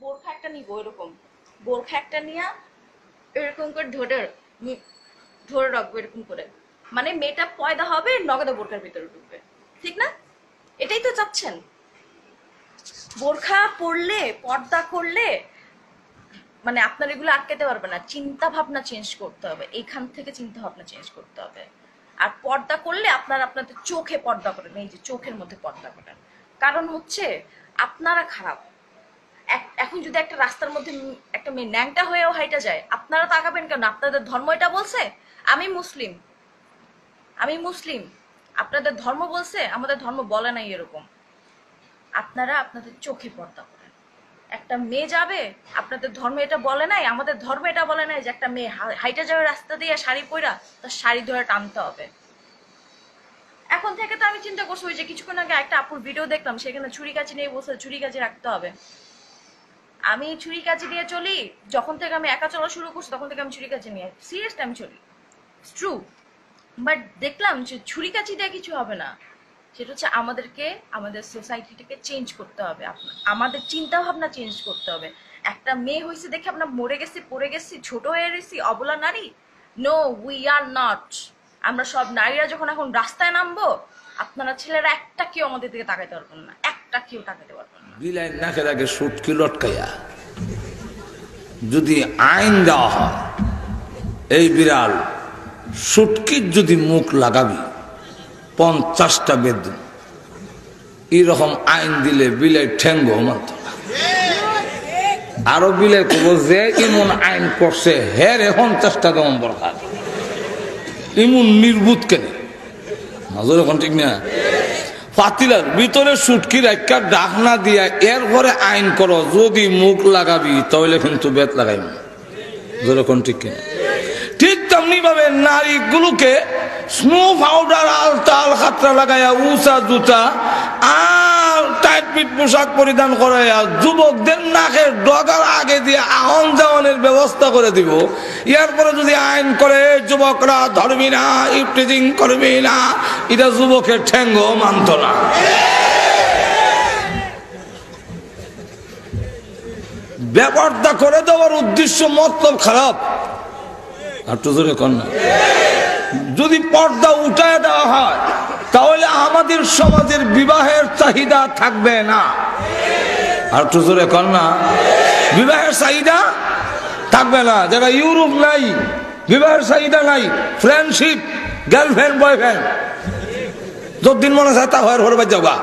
বোরখা একটা নিবো এরকম। বোরখা একটা নিয়ে এরকম করে ধরে ধরে রাখব এরকম করে। মানে মেয়েটা পয়দা হবে, নগদা বোরখার ভিতরে ঢুকবে। ঠিক না? এটাই তো চাচ্ছেন। বোরখা পরলে, পর্দা করলে মানে আপনার এগুলো আটকাতে পারবে না। চিন্তা ভাবনা চেঞ্জ করতে হবে। এখান থেকে চিন্তা ভাবনা চেঞ্জ করতে হবে। আর পর্দা করলে আপনার আপনাদের চোখে পর্দা করেন। এই যে চোখের মধ্যে পর্দা করেন। কারণ হচ্ছে, আপনারা খারাপ। এখন যদি একটা রাস্তার মধ্যে একটা মেয়ে ন্যাংটা হয়েও হাইটা যায়, আপনারা তাকাবেন কেন? আপনাদের ধর্ম এটা বলছে? আমি মুসলিম। আমি মুসলিম। আপনাদের ধর্ম বলছে? আমাদের ধর্ম বলে নাই এরকম। আপনারা আপনাদের চোখে পর্দা করেন। একটা মেয়ে যাবে, আপনাদের ধর্ম এটা বলে নাই, আমাদের ধর্ম এটা বলে নাই যে একটা মেয়ে হাইটা যাবে রাস্তা দিয়ে শাড়ি পরা তার শাড়ি ধরে টানতে হবে। এখন থেকে তো আমি চিন্তা করছি ওই যে কিছুক্ষণ আগে একটা আপুর ভিডিও দেখলাম, সেখানে ছুরি কাচি নিয়ে বসে ছুরি কাছে রাখতে হবে। আমি ছুরি কাচি দিয়ে চলি, যখন থেকে আমি একা চলা শুরু করছি, তখন থেকে আমি ছুরি কাচি নিয়ে সিরিয়াসলি আমি চলি। ট্রু বাট দেখলাম যে ছুরি কাচি দিয়ে কিছু হবে না। সেটা হচ্ছে আমাদেরকে, আমাদের সোসাইটিটাকে চেঞ্জ করতে হবে। আমাদের চিন্তা ভাবনা চেঞ্জ করতে হবে। একটা মেয়ে হয়েছে দেখে আমরা মরে গেছি, পড়ে গেছি, ছোট হয়ে গেছি অবলা নারী? নো উই আর নট আমরা সব নারীরা যখন এখন রাস্তায় নামবো, আপনারা ছেলেরা একটা কেউ আমাদের দিকে তাকাইতে পারবেন না। একটা কেউ তাকাইতে পারবেন না। বিলাই লটকাইয়া যদি আইন দেওয়া হয়, এই বিড়াল সুটকির যদি মুখ লাগাবি, পঞ্চাশটা বেদন। এইরকম আইন দিলে বিলাই ঠেঙ্গ মানত না। আরও বিলাই কব যে ইমন আইন করছে, হে এখন পঞ্চাশটা দম বরকার ইমন নির্বুত কেন? নজর এখন ঠিক না? পাতিলার ভিতরে সুটকি রাখা ডাকনা দিয়া এরপরে আইন করো, যদি মুখ লাগাবি তাহলে কিন্তু বেত লাগাইব যেরকম ঠিক কিনা? ঠিক তেমনি ভাবে নারীগুলোকে স্নো পাউডার আলতা আল খাতরা লাগাইয়া উঁচা জুতা টাইট পোশাক পরিধান করাইয়া যুবকদের নাকের ডগার আগে দিয়ে আহন যাওয়ানের ব্যবস্থা করে দিব। ইয়ার পরে যদি আইন করে, যুবকরা ধরবি না, ইফটিজিং করবি না, এটা যুবকের ঠেঙ্গ মানত না। ব্যাপারটা করে দেওয়ার উদ্দেশ্য, মতলব খারাপ। আর তো জোরে না। যদি পর্দা উঠায় দেওয়া হয় তাহলে আমাদের সমাজের বিবাহের চাহিদা থাকবে না। আর তো জোরে কর না। বিবাহের চাহিদা থাকবে না। যারা ইউরোপ নাই, বিবাহের চাহিদা নাই ফ্রেন্ডশিপ গার্লফ্রেন্ড বয়ফ্রেন্ড যতদিন মনে চায় তা হয় হরবার যাওয়া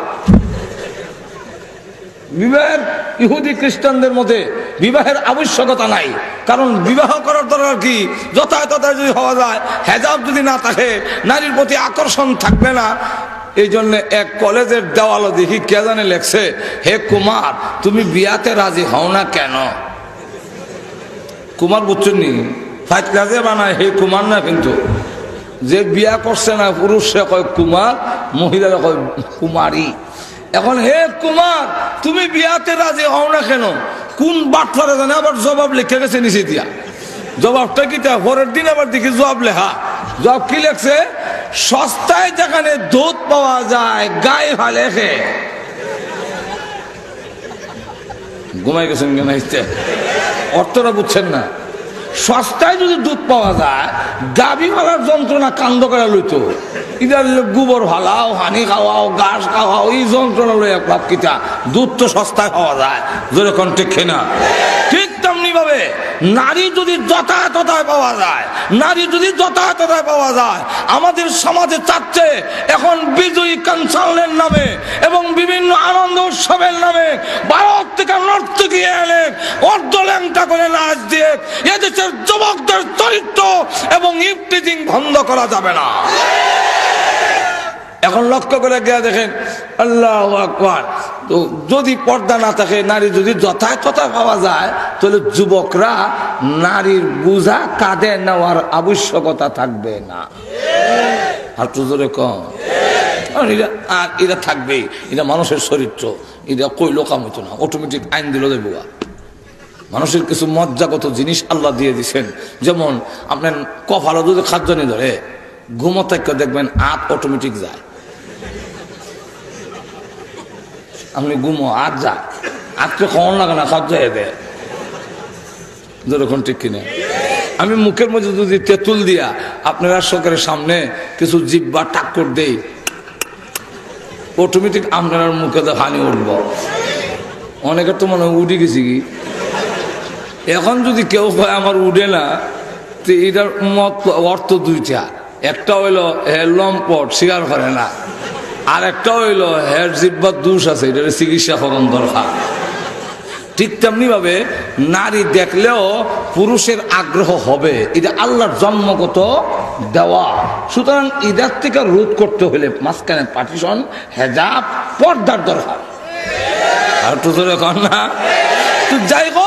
বিবাহের ইহুদি খ্রিস্টানদের মধ্যে বিবাহের আবশ্যকতা নাই। কারণ বিবাহ করার দরকার কি? যথাযথতা যদি হওয়া যায়, হেজাব যদি না থাকে, নারীর প্রতি আকর্ষণ থাকবে না। এই জন্য এক কলেজের দেওয়ালও দেখি কে জানে লেখছে, হে কুমার, তুমি বিয়াতে রাজি হও না কেন? কুমার বুঝছেন নি? ফাইভ ক্লাসে বানায়, হে কুমার না কিন্তু, যে বিয়া করছে না পুরুষ কয় কুমার, মহিলারা কয় কুমারী। এখন হে কুমার, তুমি বিয়াতে রাজি হও না কেন? কোন বাটফারে জানে আবার জবাব লিখে গেছে নিচে দিয়া? জবাবটা কি তা? পরের দিন আবার দেখি জবাব লেখা। জবাব কি লেখছে? সস্তায় যেখানে দুধ পাওয়া যায়, গায়ে ভালে ঘুমাই গেছেন কেন? অর্থটা বুঝছেন না। সস্তায় যদি দুধ পাওয়া যায় গাভী মালার যন্ত্রণা কান্দ করে লইতো। ইদার গোবর ভালাও হানি খাওয়াও, ঘাস খাওয়াও, এই যন্ত্রণা লই এক ভাব কিতা? দুধ তো সস্তায় পাওয়া যায় যেরকম ঠিক না ঠিক তেমনি ভাবে নারী যদি যথাযথতায় পাওয়া যায়, নারী যদি যথাযথতায় পাওয়া যায়, আমাদের সমাজে চাচ্ছে এখন বিজয়ী কনসালের নামে এবং বিভিন্ন আনন্দ উৎসবের নামে, ভারত থেকে নর্তকী এনে করে নাচ দিয়ে এদেশের যুবকদের চরিত্র এবং ইফটিজিং বন্ধ করা যাবে না। এখন লক্ষ্য করে গিয়া দেখেন, আল্লাহ যদি পর্দা না থাকে, নারী যদি যথাযথতা পাওয়া যায়, তাহলে যুবকরা নারীর বোঝা কাঁধে নেওয়ার আবশ্যকতা থাকবে না। আর তো জোরে কম। আর এরা আর এরা থাকবেই। এটা মানুষের চরিত্র। এটা কইলো কাম হইতো না। অটোমেটিক আইন দিল দেবো মানুষের কিছু মজ্জাগত জিনিস আল্লাহ দিয়ে দিছেন। যেমন, আপনার কপালও যদি খাদ্য নিয়ে ধরে ঘুমোতে দেখবেন আত অটোমেটিক যায়। আপনি ঘুমো আর যা আজকে কখন লাগে না, খাদ্য দেয় যেরকম ঠিক কিনে। আমি মুখের মধ্যে যদি তেঁতুল দিয়া আপনারা সরকারের সামনে কিছু জিব্বা টাক্কর দেই অটোমেটিক আপনার মুখে তো হানি উঠব। অনেকের তো মনে হয় উঠে গেছি কি? এখন যদি কেউ কয়, আমার উঠে না, তো এটার মত অর্থ দুইটা। একটা হইল হে লম্পট স্বীকার করে না। আর একটা হইল হের জিব্বার দোষ আছে, এটার চিকিৎসা করণ দরকার। ঠিক তেমনি ভাবে নারী দেখলেও পুরুষের আগ্রহ হবে, এটা আল্লাহর জন্মগত দেওয়া। সুতরাং ইদার থেকে রোধ করতে হলে মাঝখানে পার্টিশন হেজাব, পর্দার দরকার। আর তো ধরে কর না? তো যাই হোক